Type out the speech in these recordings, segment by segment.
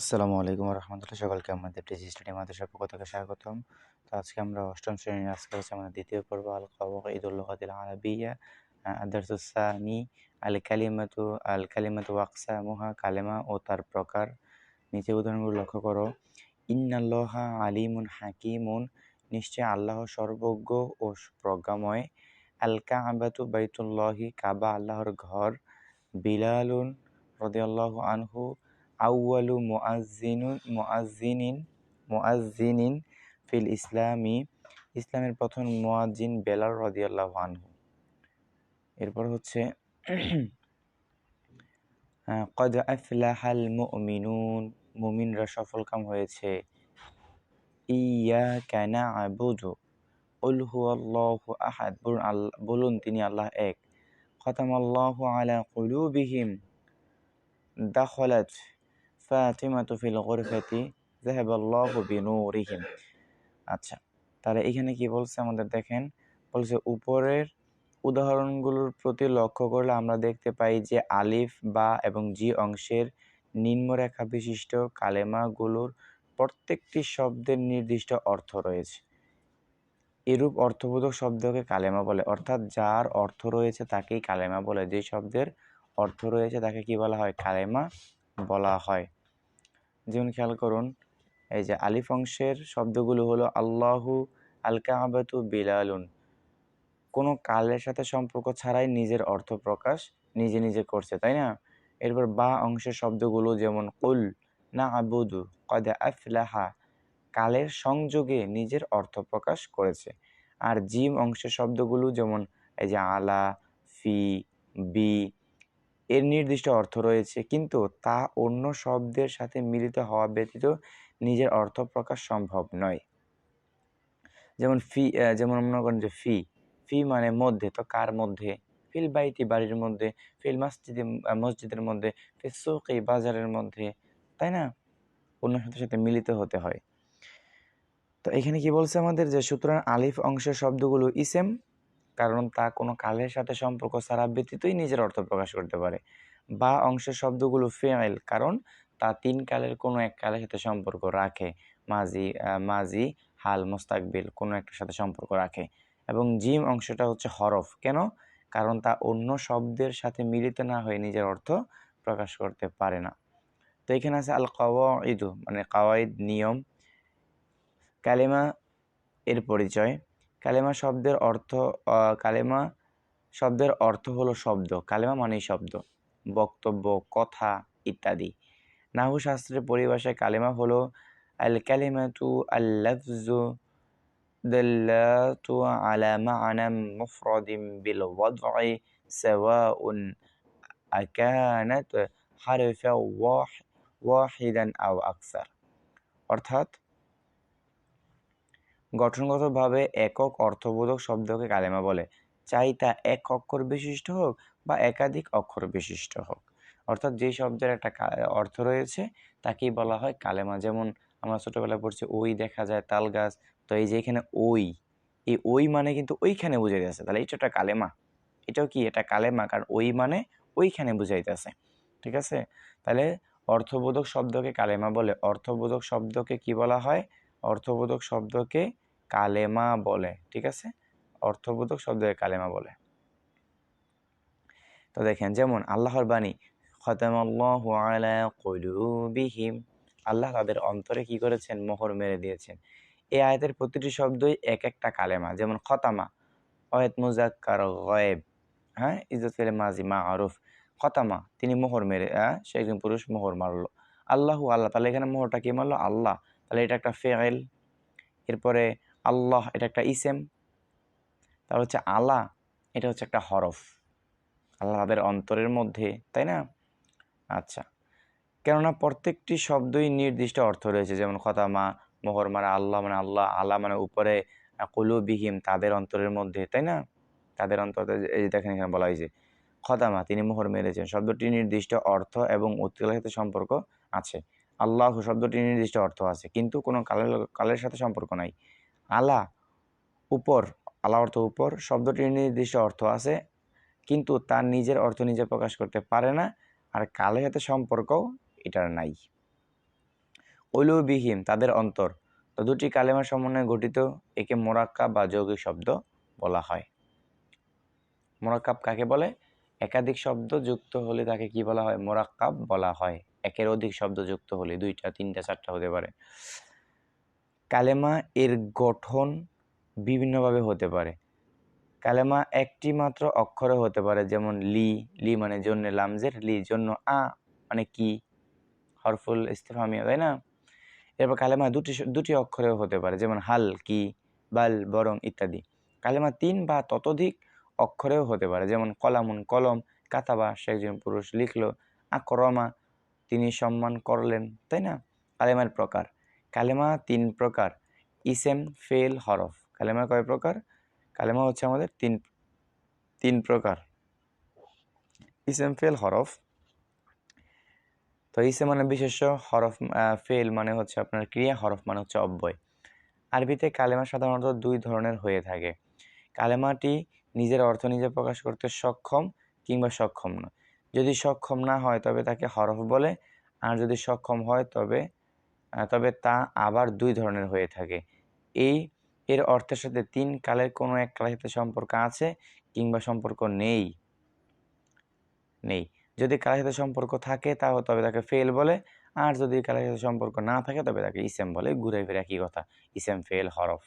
আসসালামু আলাইকুম রহমতুল্লাহ। সকলকে আমাদের টিজি স্টাডি মাদ্রাসার পক্ষ থেকে স্বাগতম। তো আজকে আমরা অষ্টম শ্রেণির আজকে হচ্ছে আমাদের দ্বিতীয় পর্ব আল কাওয়া ঈদুল লুগাতিল আরবিয়া আদারসুসানি আল কালিমাতু আল কালিমাতু ওয়াকসা মুহা, কালেমা ও তার প্রকার। নিচে উদাহরণগুলো লক্ষ্য করো। ইন্নাল্লাহা আলিমুন হাকিমুন, নিশ্চয় আল্লাহ সর্বজ্ঞ ও প্রজ্ঞাময়। আল কাবাতু বাইতুল্লাহি, কাবা আল্লাহর ঘর। বিলালুন রদিয়াল্লাহু আনহু মুআজ্জিনুন মুআজ্জিনিন মুআজ্জিনিন ফিল ইসলামি, ইসলামের প্রথম মুয়াজ্জিন বেলাল রাদিয়াল্লাহু আনহু। এরপর হচ্ছে কদ আফলাহাল মুমিনুন, মুমিনরা সফলকাম হয়েছে। ইয়া কানা আবুদু উল হুয়াল্লাহু আহাদ, বলুন আল্লাহ বলুন তিনি আল্লাহ এক। খতামাল্লাহু আলা কুলুবিহিম, দাখলাত ফাতিমাতু ফিল গুরফাতি যাহাবাল্লাহু বিনুরিহিম আচ্ছা তাহলে এখানে কি বলছে আমাদের দেখেন? বলছে উপরের উদাহরণগুলোর প্রতি লক্ষ্য করলে আমরা দেখতে পাই যে আলিফ, বা এবং জি অংশের নিম্নরেখা বিশিষ্ট কালেমাগুলোর প্রত্যেকটি শব্দের নির্দিষ্ট অর্থ রয়েছে। এরূপ অর্থবোধক শব্দকে কালেমা বলে, অর্থাৎ যার অর্থ রয়েছে তাকেই কালেমা বলে। যে শব্দের অর্থ রয়েছে তাকে কি বলা হয়? কালেমা বলা হয়। যেমন খেয়াল করুন, এই যে আলিফ অংশের শব্দগুলো হলো আল্লাহু আল কাবাতু বিলালুন। কোনো কালের সাথে সম্পর্ক ছাড়াই নিজের অর্থ প্রকাশ নিজে নিজে করছে, তাই না? এরপর বা অংশের শব্দগুলো যেমন কুল না আবুদু কদা আফলাহা, কালের সংযোগে নিজের অর্থ প্রকাশ করেছে। আর জিম অংশের শব্দগুলো যেমন এই যে আলা, ফি, বি এর নির্দিষ্ট অর্থ রয়েছে, কিন্তু তা অন্য শব্দের সাথে মিলিত হওয়া ব্যতীত নিজের অর্থ প্রকাশ সম্ভব নয়। যেমন ফি যেমন মনে করেন যে ফি ফি মানে মধ্যে, তো কার মধ্যে? ফিল বাইতি, বাড়ির মধ্যে, ফিল মসজিদে মসজিদের মধ্যে, ফিল সুকি, বাজারের মধ্যে, তাই না? অন্য সাথে সাথে মিলিত হতে হয়। তো এখানে কি বলছে আমাদের যে, সুতরাং আলিফ অংশের শব্দগুলো ইসেম কারণ তা কোনো কালের সাথে সম্পর্ক ছাড়া ব্যতীতই নিজের অর্থ প্রকাশ করতে পারে। বা অংশের শব্দগুলো ফেয়াইল কারণ তা তিন কালের কোনো এক কালের সাথে সম্পর্ক রাখে। মাজি মাজি হাল, মোস্তাকবিল কোনো একটার সাথে সম্পর্ক রাখে। এবং জিম অংশটা হচ্ছে হরফ। কেন? কারণ তা অন্য শব্দের সাথে মিলিত না হয়ে নিজের অর্থ প্রকাশ করতে পারে না। তো এখানে আছে আল কাওয়াইদু মানে কাওয়াইদ নিয়ম, কালেমা, এর পরিচয়। কালেমা শব্দের অর্থ কালেমা শব্দের অর্থ হলো শব্দ। কালেমা মানেই শব্দ। বক্তব্য, কথা ইত্যাদি। নাহু শাস্ত্রের পরিভাষায় কালেমা হলো, আল কালিমাতু আল লফজু দল্লাতু আলা মা'না মুফরাদিন বিল ওয়াদ'i সাওয়াউন আকানাত হারফা ওয়াহিদান আও আকসার। অর্থাৎ গঠনগতভাবে একক অর্থবোধক শব্দকে কালেমা বলে। চাই তা এক অক্ষর বিশিষ্ট হোক বা একাধিক অক্ষর বিশিষ্ট হোক। অর্থাৎ যেই শব্দের একটা অর্থ রয়েছে, তাকেই বলা হয় কালেমা। যেমন আমরা ছোটোবেলায় পড়ছি, ওই দেখা যায় তাল গাছ। তো এই যে এখানে ওই এই ওই মানে কিন্তু ওইখানে বুঝাই বুঝাইতেছে তাহলে এটা একটা কালেমা। এটাও কি? এটা কালেমা, কারণ ওই মানে ওইখানে বুঝাইতেছে। ঠিক আছে? তাহলে অর্থবোধক শব্দকে কালেমা বলে। অর্থবোধক শব্দকে কি বলা হয়? অর্থবোধক শব্দকে কালেমা বলে, ঠিক আছে? অর্থবোধক শব্দকে কালেমা বলে। তো দেখেন, যেমন আল্লাহর বাণী, খতামাল্লাহু আল্লাহ তাদের অন্তরে কি করেছেন? মোহর মেরে দিয়েছেন। এই আয়াতের প্রতিটি শব্দই এক একটা কালেমা, যেমন খতামা অয়েত মুজাক্কার গয়েব হ্যাঁ? ইজত ফেলে মাজি মা আরুফ খতামা, তিনি মোহর মেরে হ্যাঁ সে একজন পুরুষ মোহর মারলো। আল্লাহু আল্লাহ, তাহলে এখানে মোহরটা কি মারলো? আল্লাহ। তাহলে এটা একটা ফেল এরপরে আল্লাহ, এটা একটা ইসেম। তাহলে হচ্ছে আলা, এটা হচ্ছে একটা হরফ। আল্লাহ তাদের অন্তরের মধ্যে, তাই না? আচ্ছা। কেননা প্রত্যেকটি শব্দই নির্দিষ্ট অর্থ রয়েছে, যেমন খতামা, মোহর মানে আল্লাহ মানে আল্লাহ আল্লাহ মানে উপরে বিহিম তাদের অন্তরের মধ্যে, তাই না? তাদের অন্তর, এই দেখেন এখানে বলা হয়েছে। খতামা, তিনি মোহর মেরেছেন। শব্দটি নির্দিষ্ট অর্থ এবং উত্তেজের সাথে সম্পর্ক আছে। আল্লাহ শব্দটি নির্দিষ্ট অর্থ আছে, কিন্তু কোনো কালের কালের সাথে সম্পর্ক নাই। আলা উপর আলা অর্থ উপর শব্দটির নির্দিষ্ট অর্থ আছে, কিন্তু তার নিজের অর্থ নিজে প্রকাশ করতে পারে না, আর কালের সাথে সম্পর্কও এটার নাই। অলুবিহীম তাদের অন্তর, তো দুটি কালেমার সমন্বয়ে গঠিত একে মোরাক্কা বা যৌগিক শব্দ বলা হয়। মোরাক্কাব কাকে বলে? একাধিক শব্দ যুক্ত হলে তাকে কি বলা হয়? মোরাক্কাব বলা হয়। একের অধিক শব্দ যুক্ত হলে দুইটা, তিনটা, চারটা হতে পারে। কালেমা এর গঠন বিভিন্নভাবে হতে পারে। কালেমা একটি মাত্র অক্ষরে হতে পারে, যেমন লি লি মানে জন্য লামজের, লি জন্য আ মানে কি, হরফুল ইস্তেফামিয়া, তাই না? এরপর কালেমা দুটি দুটি অক্ষরেও হতে পারে, যেমন হাল, কি, বাল, বরং ইত্যাদি। কালেমা তিন বা ততোধিক অক্ষরেও হতে পারে, যেমন কলামুন কলম, কাতাবা সে একজন পুরুষ লিখলো, আকরমা তিনি সম্মান করলেন, তাই না? কালেমার প্রকার। কালেমা তিন প্রকার। ইসেম, ফেল, হরফ। কালেমা কয় প্রকার? কালেমা হচ্ছে আমাদের তিন তিন প্রকার। ইসেম, ফেল, হরফ। তো ইসে মানে বিশেষ্য হরফ ফেল মানে হচ্ছে আপনার ক্রিয়া, হরফ মানে হচ্ছে অব্যয়। আরবিতে কালেমা সাধারণত দুই ধরনের হয়ে থাকে। কালেমাটি নিজের অর্থ নিজে প্রকাশ করতে সক্ষম কিংবা সক্ষম না যদি সক্ষম না হয় তবে তাকে হরফ বলে, আর যদি সক্ষম হয় তবে তবে তা আবার দুই ধরনের হয়ে থাকে। এই এর অর্থের সাথে তিন কালের কোনো এক কালের সাথে সম্পর্ক আছে কিংবা সম্পর্ক নেই? নেই। যদি কালের সাথে সম্পর্ক থাকে তা তবে তাকে ফেল বলে, আর যদি কালের সাথে সম্পর্ক না থাকে তবে তাকে ইসেম বলে। ঘুরে ফিরে একই কথা, ইসেম, ফেল, হরফ।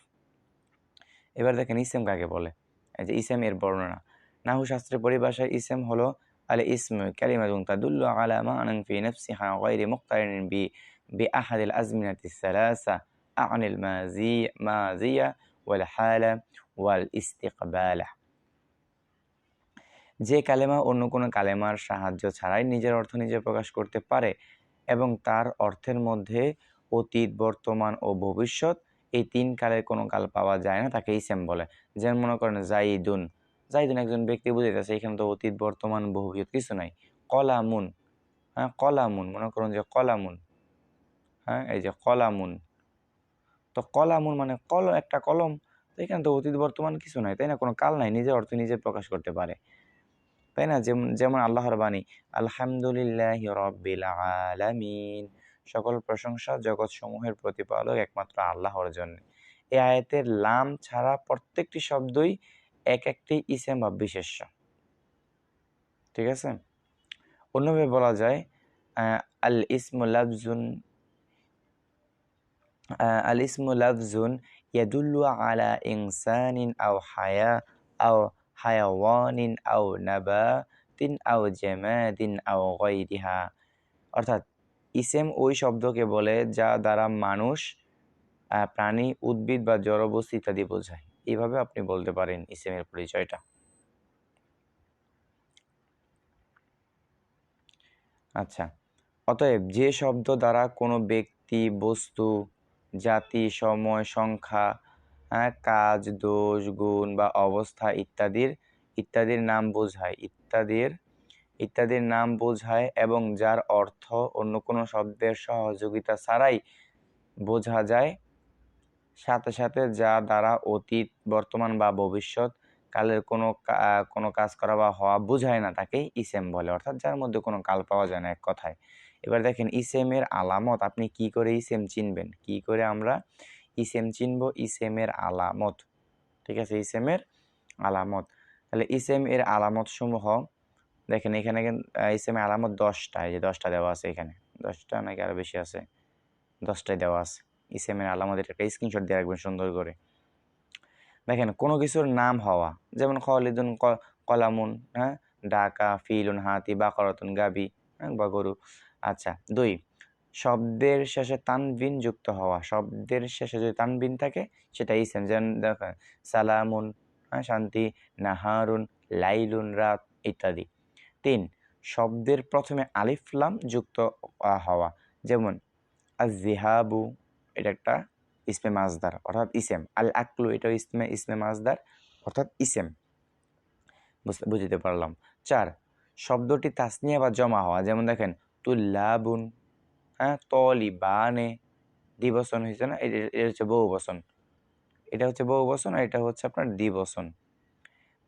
এবার দেখেন ইসেম কাকে বলে? যে ইসেম এর বর্ণনা। নাহু শাস্ত্রের পরিভাষায় ইসেম হলো আল ইসম ক্যালিমাতুন তাদুল্লু আলা মানান ফি নফসিহা গায়রি মুক্তারিন বি বি আহাদিল আজমিনাতি সালাসা আনিল মাজি মাজিয়া ওয়াল হালা ওয়াল ইস্তিকবালা যে কালেমা অন্য কোনো কালেমার সাহায্য ছাড়াই নিজের অর্থ নিজে প্রকাশ করতে পারে এবং তার অর্থের মধ্যে অতীত, বর্তমান ও ভবিষ্যৎ, এই তিন কালের কোনো কাল পাওয়া যায় না তাকে ইসেম বলে। যেমন মনে করেন জাইদুন। জাইদুন একজন ব্যক্তি বুঝাইতেছে, এখানে তো অতীত, বর্তমান, ভবিষ্যৎ, কিছু নাই। কলামুন হ্যাঁ কলামুন, মনে করুন যে কলামুন হ্যাঁ এই যে কলামুন। তো কলামুন মানে কল, একটা কলম, তো এখানে তো অতীত, বর্তমান কিছু নাই, তাই না? কোনো কাল নাই, নিজের অর্থ নিজে প্রকাশ করতে পারে। তাই না? যেমন যেমন আল্লাহর বাণী, আলহামদুলিল্লাহ রব্বিল আলামিন সকল প্রশংসা জগৎ সমূহের প্রতিপালক একমাত্র আল্লাহর জন্য। এই আয়াতের লাম ছাড়া প্রত্যেকটি শব্দই এক একটি ইসেম বা বিশেষ্য। ঠিক আছে? অন্যভাবে বলা যায় আল ইসমুল্লাবজুন আল ইসমুল্লাবজুন ইয়াদুল্লু আলা ইনসানিন আও হায়া, আও হায়াওয়ানিন আও নাবাতিন আও জামাদিন আও গায়রিহা। অর্থাৎ, ইসেম ওই শব্দকে বলে যা দ্বারা মানুষ প্রাণী, উদ্ভিদ বা জড়বস্তু ইত্যাদি বোঝায়। এইভাবে আপনি বলতে পারেন ইসেমের পরিচয়টা? আচ্ছা অতএব যে শব্দ দ্বারা কোনো ব্যক্তি, বস্তু, জাতি, সময়, সংখ্যা কাজ, দোষ, গুণ বা অবস্থা ইত্যাদির ইত্যাদির নাম বোঝায়, ইত্যাদির ইত্যাদির নাম বোঝায় এবং যার অর্থ অন্য কোনো শব্দের সহযোগিতা ছাড়াই বোঝা যায় সাথে সাথে যা দ্বারা অতীত, বর্তমান বা ভবিষ্যৎ কালের কোনো কোনো কাজ করা বা হওয়া বোঝায় না তাকে ইসেম বলে। অর্থাৎ যার মধ্যে কোনো কাল পাওয়া যায় না এক কথায়। এবার দেখেন ইসেমের আলামত, আপনি কি করে ইসেম চিনবেন? কি করে আমরা ইসেম চিনব? ইসেমের আলামত। ঠিক আছে? ইসেমের আলামত। তাহলে ইসেম এর আলামত সমূহ দেখেন এখানে ইসেমের আলামত দশটা এই যে দশটা দেওয়া আছে এখানে। দশটা নাকি আরও বেশি আছে? দশটায় দেওয়া আছে। ইসেমের আলামত এটা একটা স্ক্রিনশট দিয়ে রাখবেন সুন্দর করে। দেখেন, কোনো কিছুর নাম হওয়া, যেমন খলিদুন কলামুন হ্যাঁ ডাকা, ফিলুন, হাতি, বাকরতুন, গাবি হ্যাঁ বা গরু। আচ্ছা দুই, শব্দের শেষে তানবিন যুক্ত হওয়া, শব্দের শেষে যদি তানবিন থাকে, সেটা ইসেম যেমন দেখেন, সালামুন হ্যাঁ শান্তি, নাহারুন, লাইলুন, রাত ইত্যাদি। তিন, শব্দের প্রথমে আলিফলাম যুক্ত হওয়া, যেমন আজিহাবু এটা একটা ইসমে মাজদার অর্থাৎ ইসেম। আল আকলু এটাও ইসমে ইসমে মাজদার অর্থাৎ ইসেম। বুঝতে বুঝতে পারলাম। চার, শব্দটি তাসনিয়া বা জমা হওয়া, যেমন দেখেন, তুল্লাবুন হ্যাঁ তলি বানে দ্বিবসন হয়েছে না? এটা হচ্ছে বহু বসন এটা হচ্ছে বহু বসন আর এটা হচ্ছে আপনার দ্বিবসন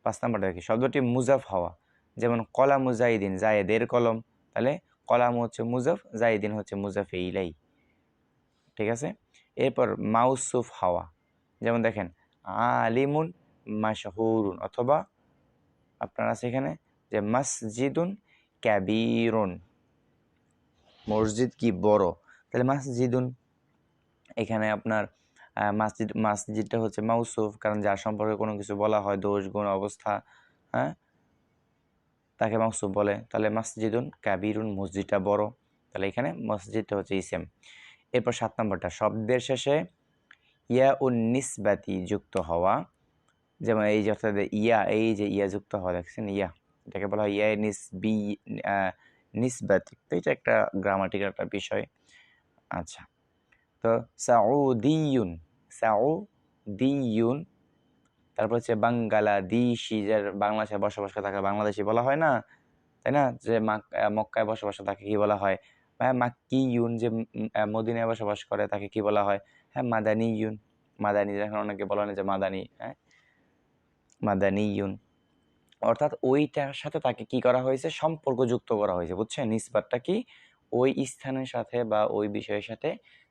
পাঁচ নাম্বারটা দেখি। শব্দটি মুজাফ হওয়া, যেমন কলা মুজাহিদিন জায়েদের কলম। তাহলে কলাম হচ্ছে মুজাফ জাহিদিন হচ্ছে মুজাফে ইলাই। ঠিক আছে? এরপর মাউসুফ হাওয়া। যেমন দেখেন, আলিমুন মাশহুরুন অথবা আপনার আছে এখানে যে মসজিদুন ক্যাবিরুন মসজিদ কি বড়? তাহলে মসজিদুন, এখানে আপনার মসজিদ, মসজিদটা হচ্ছে মাউসুফ কারণ যার সম্পর্কে কোনো কিছু বলা হয়, দোষ, গুণ, অবস্থা হ্যাঁ? তাকে মাউসুফ বলে। তাহলে মসজিদুন কাবিরুন, মসজিদটা বড়। তাহলে এখানে মসজিদটা হচ্ছে ইসেম। এরপর সাত নম্বরটা শব্দের শেষে ইয়া উন নিসবাতি যুক্ত হওয়া যেমন এই যে অর্থাৎ ইয়া এই যে ইয়া যুক্ত হওয়া দেখছেন? ইয়া এটাকে বলা হয় ইয়া নিসবি আহ, নিসবাতি। তো এটা একটা গ্রামাটিক্যাল একটা বিষয়। আচ্ছা তো সাউদিয়ুন সাউদিয়ুন তারপর হচ্ছে বাঙ্গালাদেশি যার বাংলাদেশে বসবাস করে থাকে বাংলাদেশি বলা হয় না তাই না? যে মাক- মক্কায় বসবাস তাকে কি বলা হয়? হ্যাঁ ইউন যে মদিনায় বসবাস করে, তাকে কি বলা হয়? হ্যাঁ মাদানি ইউন। মাদানি, এখন অনেকে বলা হয় যে মাদানি হ্যাঁ? মাদানি ইউন। অর্থাৎ ওইটার সাথে তাকে কি করা হয়েছে? সম্পর্ক যুক্ত করা হয়েছে, বুঝছেন? নিসবাতটা কি? ওই স্থানের সাথে বা ওই বিষয়ের সাথে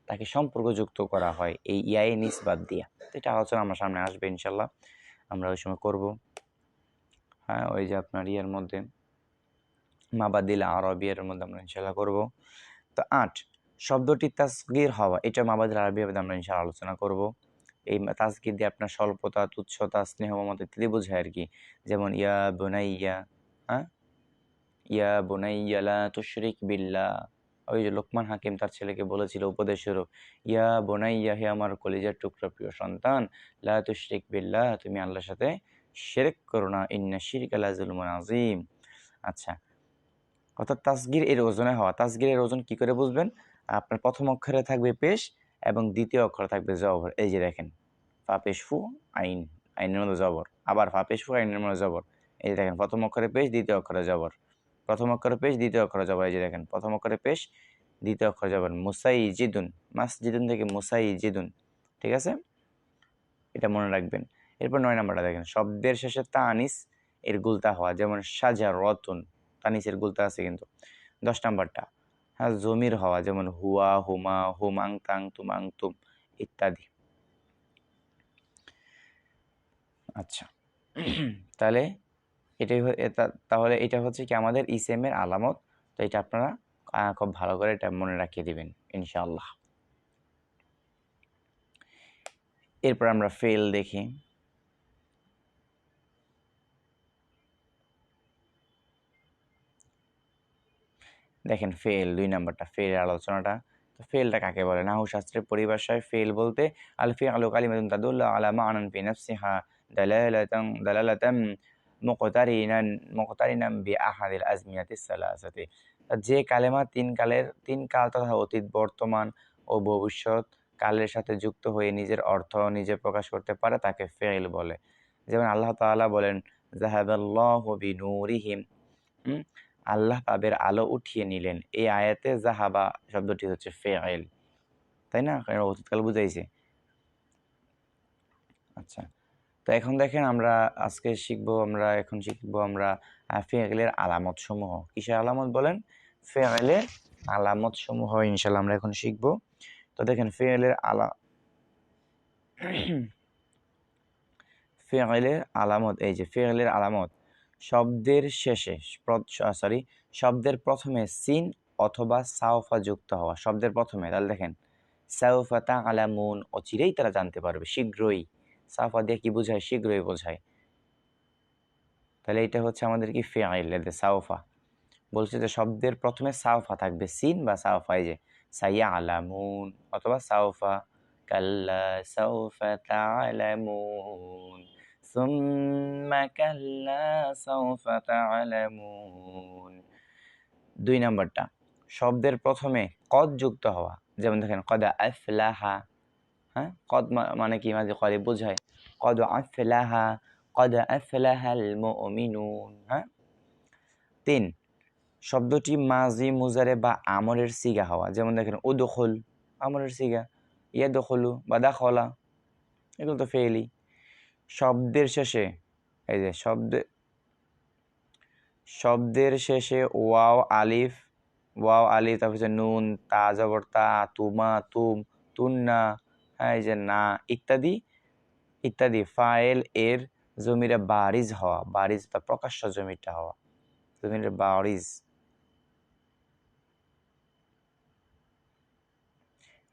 তাকে সম্পর্ক যুক্ত করা হয়, এই ইয়াই নিসবাত দিয়া। এটা আলোচনা আমার সামনে আসবে, ইনশাল্লাহ। আমরা ওই সময় করব। হ্যাঁ ওই যে আপনার ইয়ের মধ্যে মাবাদিল আরবিয়ার মধ্যে আমরা ইনশাল্লাহ করব। তো আট, শব্দটি তাসগির হওয়া, এটা মাবাদিল আরবিয়ার মধ্যে আমরা ইনশাল্লাহ আলোচনা করব। এই তাসগির দিয়ে আপনার স্বল্পতা তুচ্ছতা স্নেহ মমতা ইত্যাদি বোঝায় আর কি। যেমন, ইয়া বোনাইয়া হ্যাঁ ইয়া বোনাইয়া লা তুশরিক বিল্লাহ। ওই যে লোকমান হাকিম তার ছেলেকে বলেছিল উপদেশ স্বরূপ ইয়া বোনাইয়া, হে আমার কলিজার টুকরা প্রিয় সন্তান, লা তুশরিক বিল্লাহ, তুমি আল্লাহর সাথে শিরক করো না, ইন্না শিরক আলা জুলমুন আজিম আচ্ছা অর্থাৎ তাসগির এর ওজনে হওয়া। তাসগিরের ওজন কি করে বুঝবেন? আপনার প্রথম অক্ষরে থাকবে পেশ এবং দ্বিতীয় অক্ষরে থাকবে জবর। এই যে দেখেন, ফা ফু, আইন, আইনের মধ্যে জবর। আবার ফা, পেশ, ফু, আইনের মধ্যে জবর। এই যে দেখেন, প্রথম অক্ষরে পেশ, দ্বিতীয় অক্ষরে জবর। প্রথম অক্ষরে পেশ, দ্বিতীয় অক্ষরে জবর। এই যে দেখেন, প্রথম অক্ষরে পেশ, দ্বিতীয় অক্ষরে জবর। মুসাই জিদুন মাস জিদুন থেকে মুসাই জিদুন ঠিক আছে? এটা মনে রাখবেন। এরপর নয় নাম্বারটা দেখেন, শব্দের শেষে তানিস এর গুলতা হওয়া, যেমন সাজা রতন তানিসের গুলতা আছে কিন্তু। দশ নাম্বারটা। হ্যাঁ জমির হওয়া, যেমন হুয়া, হুমা, হুম, তাং, তুমাং, তুম ইত্যাদি। আচ্ছা। তাহলে এটাই এটা- তাহলে এটা হচ্ছে কি আমাদের ইসেমের আলামত। তো এটা আপনারা খুব ভালো করে এটা মনে রাখিয়ে দিবেন, ইনশাআল্লাহ। এরপর আমরা ফেল দেখি। দেখেন ফেল দুই নাম্বারটা ফেলের আলোচনাটা। তো ফেলটা কাকে বলে? নাহু শাস্ত্রের পরিভাষায় ফেল বলতে আলফি আলু কালিমাতুন তাদুল্লু আলা মা'নান ফি নাফসিহা দালালাতান দালালাতান মুকতারিনান মুকতারিনান বি আহাদিল আজমিয়াতিস যে কালেমা তিন কালের, তিন কাল তথা অতীত, বর্তমান ও ভবিষ্যৎ কালের সাথে যুক্ত হয়ে নিজের অর্থ নিজে প্রকাশ করতে পারে, তাকে ফেল বলে। যেমন আল্লাহ তাআলা বলেন জাহাবাল্লাহু বিনূরিহিম। হুম? আল্লাহ তাদের আলো উঠিয়ে নিলেন। এই আয়াতে জাহাবা শব্দটি হচ্ছে ফেল তাই না? অতীতকাল বুঝাইছে। আচ্ছা তো এখন দেখেন আমরা আজকে শিখব, আমরা এখন শিখব আমরা ফেয়েলের আলামত সমূহ কিসের আলামত বলেন? ফেলের আলামত সমূহ ইনশাল্লাহ আমরা এখন শিখব। তো দেখেন ফেয়েলের আলা ফেলের আলামত, এই যে ফেয়েলের আলামত। শব্দের শেষে সরি শব্দের প্রথমে সিন অথবা সাউফা যুক্ত হওয়া, শব্দের প্রথমে, তাহলে দেখেন সাউফা তা আলামুন অচিরেই তারা জানতে পারবে, শীঘ্রই। সাউফা দিয়ে কি বোঝায়? শীঘ্রই বোঝায়। তাহলে এটা হচ্ছে আমাদের কি ফেয়াইল এদের সাউফা বলছে যে শব্দের প্রথমে সাউফা থাকবে, সিন বা সাউফা যে সাইয়া আলামুন অথবা সাউফা কাল্লা সাউফা তা'লামুন ثم كلا سوف تعلمون দুই নাম্বারটা শব্দের প্রথমে কদ যুক্ত হওয়া যেমন দেখেন কদা আফলাহা হ্যাঁ কদ মা- মানে কি মাঝে কদে বোঝায় কদ আফলাহা কদ আফলাহাল মুমিনুন হ্যাঁ তিন শব্দটি মাজি মুজারে বা আমরের সিগা হওয়া যেমন দেখেন উদখুল আমরের সিগা ইয়াদখুলু বা দাখলা এগুলো তো ফেলি শব্দের শেষে, এই যে শব্দে, শব্দের শেষে ওয়াও, আলিফ ওয়াও, আলিফ, তারপর নুন, তা, জবর, তা, তুমা, তুম, তুন্না হ্যাঁ এই যে না, ইত্যাদি ইত্যাদি। ফাইল এর জমিরে বারিজ হওয়া, বারিজ বা প্রকাশ্য জমিটা হওয়া, জমিরে বারিজ।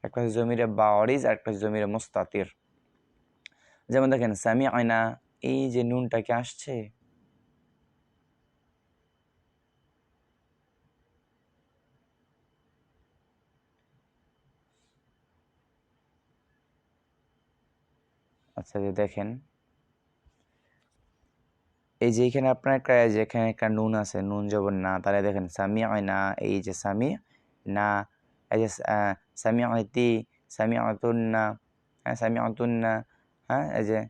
একটা জমিরে বারিজ, আর একটা জমিরে মুস্তাতির। যেমন দেখেন সামি আয়না এই যে নুনটা কি আসছে? আচ্ছা দেখেন, এই যে এখানে আপনার একটা যেখানে একটা নুন আছে, নুন যখন না, তাহলে দেখেন সামি না এই যে সামি না এই যে সামি আইতি সামি আতুন্না হ্যাঁ সামি আতুন্না হ্যাঁ এই যে,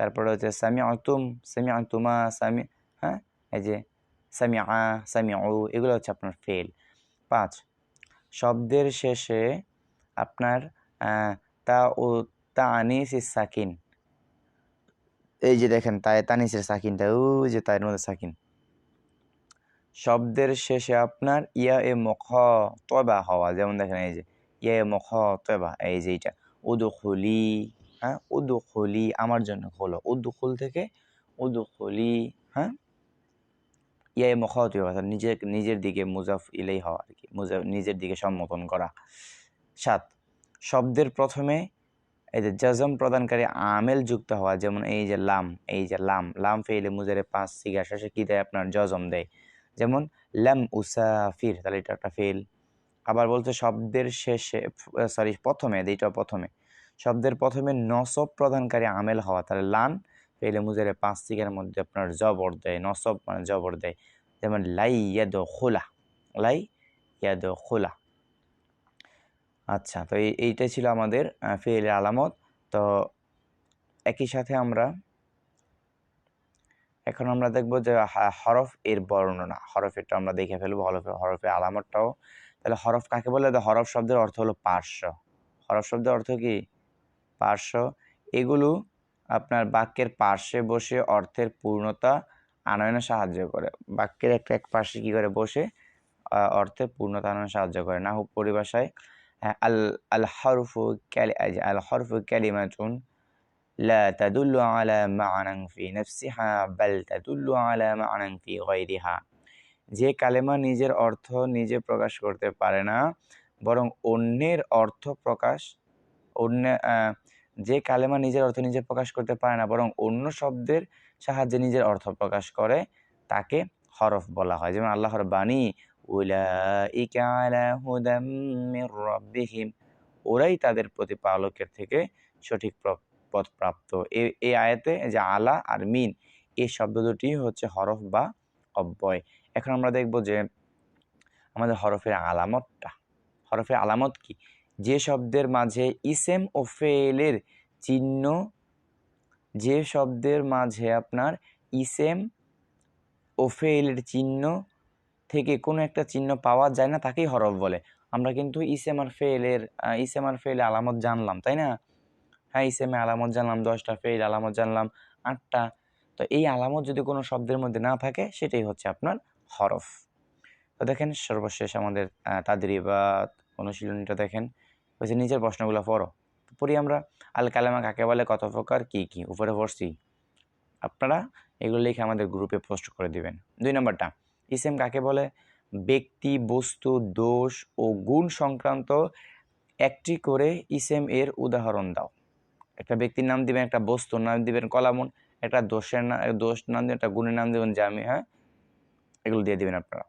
তারপরে হচ্ছে সামি আতুম সামি আতুমা সামি হ্যাঁ এই যে সামি আ সামি ও এগুলো হচ্ছে আপনার ফেল। পাঁচ, শব্দের শেষে আপনার তা ও তা আনিস সাকিন। এই যে দেখেন তাই তানিসের সাকিনটা ওই যে তাইয়ের মধ্যে সাকিন। শব্দের শেষে আপনার ইয়া এ মখ তবা হওয়া, যেমন দেখেন এই যে, ইয়া এ মখ তবা এই যে এইটা, উদুখলি হ্যাঁ উদুখলি আমার জন্য খোলো উদুখুল থেকে উদুখলি হ্যাঁ? ইয়া এ মখ তবা নিজের নিজের দিকে মুজাফ ইলেই হওয়া আর কি মুজাফ নিজের দিকে সম্বোধন করা। সাত, শব্দের প্রথমে এই যে জজম প্রদানকারী আমেল যুক্ত হওয়া, যেমন এই যে লাম, এই যে লাম লাম ফেলে মুজারে পাঁচ সিগা শেষে কী দেয়? আপনার জজম দেয়। যেমন লাম উসাফির, তাহলে এটা একটা ফেল আবার বলছে শব্দের শেষে সরি প্রথমে, এইটা প্রথমে। শব্দের প্রথমে নসব প্রদানকারী আমেল হওয়া, তাহলে লান ফেলে মুজারে পাঁচ সিগার মধ্যে আপনার জবর দেয়, নসব মানে জবর দেয়। যেমন লাই ইয়াদ খোলা লাই ইয়াদ খোলা আচ্ছা তো এইটাই ছিল আমাদের ফেলের আলামত। তো একই সাথে আমরা, এখন আমরা দেখব যে হরফ এর বর্ণনা, হরফেরটা আমরা দেখে ফেলব, হরফ, হরফের আলামতটাও। তাহলে হরফ কাকে বলে? হরফ শব্দের অর্থ হলো পার্শ্ব। হরফ শব্দের অর্থ কি? পার্শ্ব। এগুলো আপনার বাক্যের পার্শ্বে বসে অর্থের পূর্ণতা আনয়নে সাহায্য করে। বাক্যের একটা এক পার্শ্বে কী করে বসে? অর্থের পূর্ণতা আনয়নে সাহায্য করে। না হোক পরিভাষায় হ্যাঁ, আল আল হরফু ক্যালি আল হরফু ক্যালিমাতুন, লা তাদুল্লু আলা মানাং ফি নফসিহা, বাল তাদুল্লু আলা মানাং ফি গৈরিহা যে কালেমা নিজের অর্থ নিজে প্রকাশ করতে পারে না, বরং অন্যের অর্থ প্রকাশ, অন্য যে কালেমা নিজের অর্থ নিজে প্রকাশ করতে পারে না, বরং অন্য শব্দের সাহায্যে নিজের অর্থ প্রকাশ করে, তাকে হরফ বলা হয়। যেমন আল্লাহর বাণী ওরাই তাদের প্রতিপালকের থেকে সঠিক পথ প্রাপ্ত। এই আয়াতে যে আলা আর মিন এই শব্দ দুটি হচ্ছে হরফ বা অব্যয়। এখন আমরা দেখব যে আমাদের হরফের আলামতটা। হরফের আলামত কি? যে শব্দের মাঝে ইসেম ও ফেলের চিহ্ন, যে শব্দের মাঝে আপনার ইসেম ও ফেলের চিহ্ন থেকে কোনো একটা চিহ্ন পাওয়া যায় না, তাকেই হরফ বলে। আমরা কিন্তু ইসেম আর ফেলের ইসেম আর ফেল আলামত জানলাম, তাই না? হ্যাঁ ইসেমে আলামত জানলাম, দশটা ফেল আলামত জানলাম, আটটা। তো এই আলামত যদি কোনো শব্দের মধ্যে না থাকে, সেটাই হচ্ছে আপনার হরফ। তো দেখেন সর্বশেষ আমাদের তাদের বা অনুশীলনীটা দেখেন। হচ্ছে নিজের প্রশ্নগুলো পড়ো। পড়ি আমরা, আল কালামা কাকে বলে? কত প্রকার? কি কি? উপরে পড়ছি, আপনারা এগুলো লিখে আমাদের গ্রুপে পোস্ট করে দিবেন। দুই নম্বরটা, ইসেম কাকে বলে? ব্যক্তি, বস্তু, দোষ ও গুণ সংক্রান্ত একটি করে ইসেম এর উদাহরণ দাও। একটা ব্যক্তির নাম দিবেন, একটা বস্তুর নাম দিবেন, কলামন, একটা দোষের নাম দোষ নাম দিবেন, একটা গুণের নাম দেবেন, জামি হ্যাঁ? এগুলো দিয়ে দিবেন আপনারা।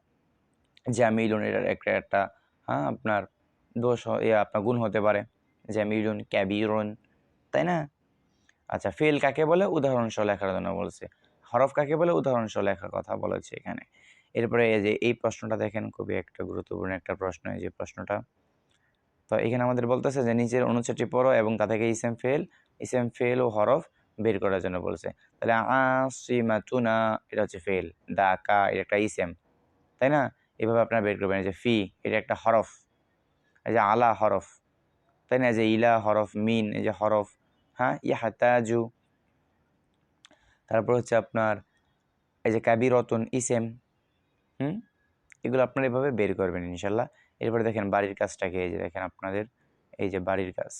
জামিলুন, এটার একটা একটা হ্যাঁ আপনার দোষ আপনার গুণ হতে পারে। জামিলুন ক্যাবিরুন, তাই না? আচ্ছা ফেল কাকে বলে? উদাহরণ সহ লেখার জন্য বলছে। হরফ কাকে বলে? উদাহরণ সহ লেখার কথা বলেছে এখানে। এরপরে এই যে, এই প্রশ্নটা দেখেন, খুবই একটা গুরুত্বপূর্ণ একটা প্রশ্ন, এই যে প্রশ্নটা। তো এখানে আমাদের বলতেছে যে, নিচের অনুচ্ছেদটি পড়ো এবং তা থেকে ইসেম ফেল ইসেম ফেল ও হরফ বের করার জন্য বলছে। তাহলে আসিমাতুনা এটা হচ্ছে ফেল। দা, কা, এটা একটা ইসেম, তাই না? এভাবে আপনারা বের করবেন। যে, ফি, এটা একটা হরফ। এই যে আলা হরফ, তাই না? যে ইলা হরফ, মিন, এই যে হরফ হ্যাঁ? হাতাজু তারপর হচ্ছে আপনার এই যে কাবিরতন ইসেম, হুম? এগুলো আপনারা এভাবে বের করবেন ইনশাল্লাহ এরপরে দেখেন বাড়ির কাজটাকে এই যে দেখেন আপনাদের, এই যে বাড়ির কাজ।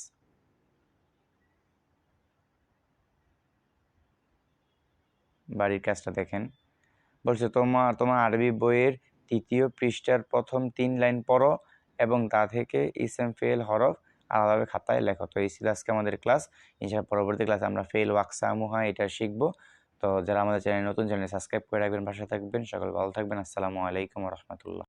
বাড়ির কাজটা দেখেন। বলছে, তোমার তোমার আরবি বইয়ের তৃতীয় পৃষ্ঠার প্রথম তিন লাইন পড়ো এবং তা থেকে ইসএম ফেল হরফ আলাদাভাবে খাতায় লেখো। তো এই ছিল আজকে আমাদের ক্লাস। এছাড়া পরবর্তী ক্লাসে আমরা ফেল ওয়াকসা মুহা এটা শিখব। তো যারা আমাদের চ্যানেল নতুন চ্যানেল সাবস্ক্রাইব করে রাখবেন, পাশে থাকবেন। সকল ভালো থাকবেন। আসসালামু আলাইকুম রহমতুল্লাহ।